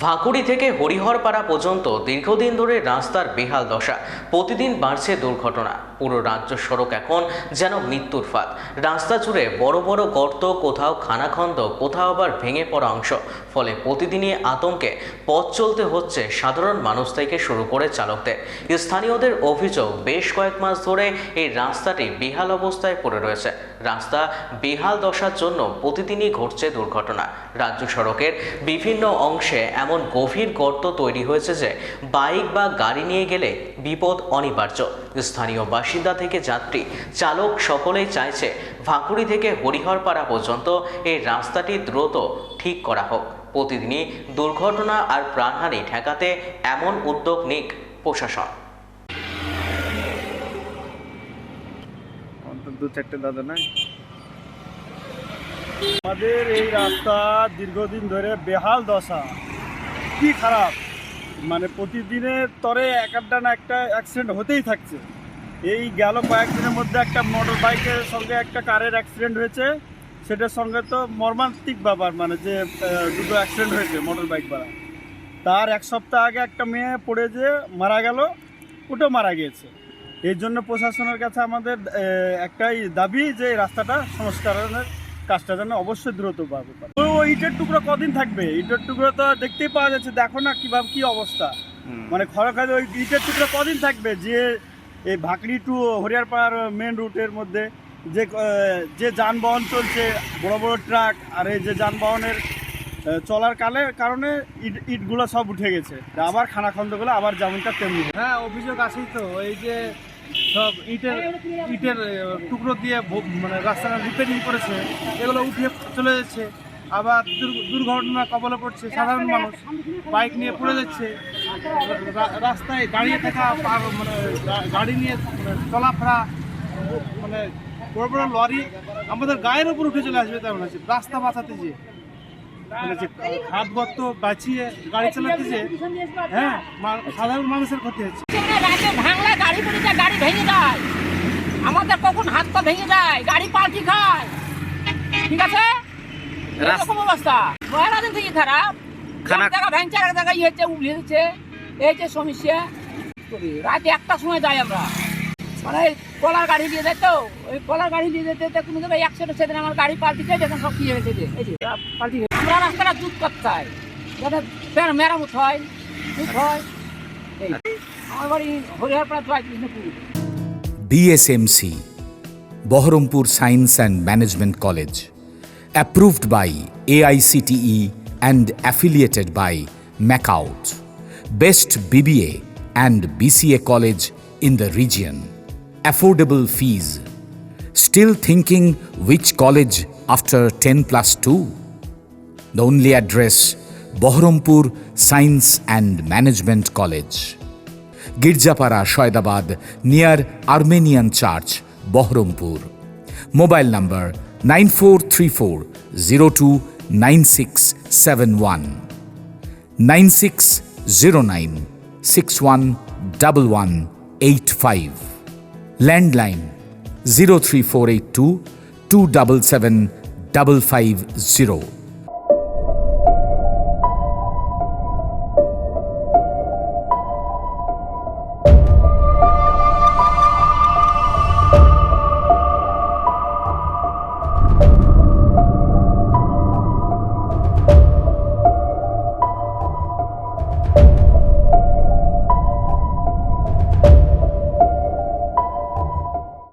ভাকুড়ি থেকে হরিহরপাড়া পর্যন্ত দীর্ঘদিন ধরে রাস্তার বেহাল দশা প্রতিদিন বাড়ছে দুর্ঘটনা পুরো রাজ্য সড়ক এখন যেন মৃত্যুর ফাঁদ রাস্তা জুড়ে বড় বড় গর্ত কোথাও খানাখন্দ কোথাও আবার ভেঙে পড়া অংশ ফলে প্রতিদিনই আতঙ্কে পথ চলতে হচ্ছে সাধারণ মানুষ থেকে শুরু করে চালকদের স্থানীয়দের অভিযোগ বেশ কয়েক মাস ধরে এই রাস্তাটি বেহাল অবস্থায় পড়ে রয়েছে রাস্তা বেহাল দশার জন্য প্রতিদিনই ঘটছে দুর্ঘটনা রাজ্য সড়কের বিভিন্ন অংশে এমন গভীর গর্ত তৈরি হয়েছে যে বাইক বা গাড়ি নিয়ে গেলে বিপদ অনিবার্য স্থানীয় বাসিন্দা থেকে যাত্রী চালক সকলেই চাইছে ভাকুড়ি থেকে হরিহরপাড়া পর্যন্ত এই রাস্তাটি দ্রুত ঠিক করা হোক প্রতিদিনই দুর্ঘটনা আর প্রাণহানি ঠেকাতে এমন উদ্যোগ নিক প্রশাসন চারটে দাদা আমাদের এই রাস্তা দীর্ঘদিন ধরে বেহাল দশা কি খারাপ মানে প্রতিদিনের তরে এক আধটা না একটা অ্যাক্সিডেন্ট হতেই থাকছে এই গেল কয়েকদিনের মধ্যে একটা মোটর বাইকের সঙ্গে একটা কারের অ্যাক্সিডেন্ট হয়েছে সেটার সঙ্গে তো মর্মান্তিক ব্যাপার মানে যে দুটো অ্যাক্সিডেন্ট হয়েছে মোটর বাইক বাড়া তার এক সপ্তাহ আগে একটা মেয়ে পড়ে যে মারা গেল ওটা মারা গিয়েছে এর জন্য প্রশাসনের কাছে আমাদের একটাই দাবি যে রাস্তাটা সংস্কারের কাজটা যেন অবশ্যই দ্রুত পাবো তো ইটের টুকরো কদিন থাকবে ইটের টুকরো তো দেখতেই পাওয়া যাচ্ছে দেখো না কিভাবে কি অবস্থা মানে খরখাদ ওই ইটের টুকরো কদিন থাকবে যে এই ভাকড়ি টু হরিয়ারপাড়ার মেন রুটের মধ্যে যে যে যানবাহন চলছে বড় বড় ট্রাক আর এই যে যানবাহনের চলার কালে কারণে ইট ইটগুলো সব উঠে গেছে আবার খানা আবার যেমনটা তেমনি হ্যাঁ অভিযোগ আসেই তো এই যে সব ইটের ইটের টুকরো দিয়ে মানে রাস্তাটা রিপেয়ারিং করেছে এগুলো উঠে চলে যাচ্ছে আবার দুর্ঘটনা কবলে পড়ছে সাধারণ মানুষ বাইক নিয়ে পড়ে যাচ্ছে রাস্তায় দাঁড়িয়ে থাকা মানে গাড়ি নিয়ে মানে চলাফেরা মানে বড় বড় লরি আমাদের গায়ের উপর উঠে চলে আসবে তেমন আছে রাস্তা বাঁচাতে যে মানে যে হাত গর্ত বাঁচিয়ে গাড়ি চালাতে যে হ্যাঁ সাধারণ মানুষের ক্ষতি হচ্ছে গাড়ি পড়ে যায় গাড়ি ভেঙে যায় আমাদের কখন হাত পা ভেঙে যায় গাড়ি পাল্টি খায় ঠিক আছে এরকম অবস্থা মহারাজের থেকে খারাপ জায়গা ভেঙছে এক জায়গায় ইয়ে হচ্ছে উবলি হচ্ছে এই যে সমস্যা রাতে একটা সময় যাই আমরা মানে কলার গাড়ি দিয়ে যেত ওই কলার গাড়ি দিয়ে যেতে যেতে কোনো জায়গায় একসাথে সেদিন আমার গাড়ি পাল্টি খেয়ে দেখেন সব কি হয়েছে যে পাল্টি আমরা রাস্তাটা দুধ করতে হয় যাতে মেরামত হয় দুধ হয় এই আমার বাড়ি হরিহরপাড়া চয় Krishnapur DSMC, Baharampur Science and Management College, approved by AICTE and affiliated by MACOUT, best BBA and BCA college in the region, affordable fees. Still thinking which college after 10 plus 2? The only address Baharampur Science and Management College. Girjapara Saidabad near Armenian church Baharampur mobile number nine four three four zero two nine six seven one nine six zero nine six one double one eight five landline zero three four eight two two double seven double five zero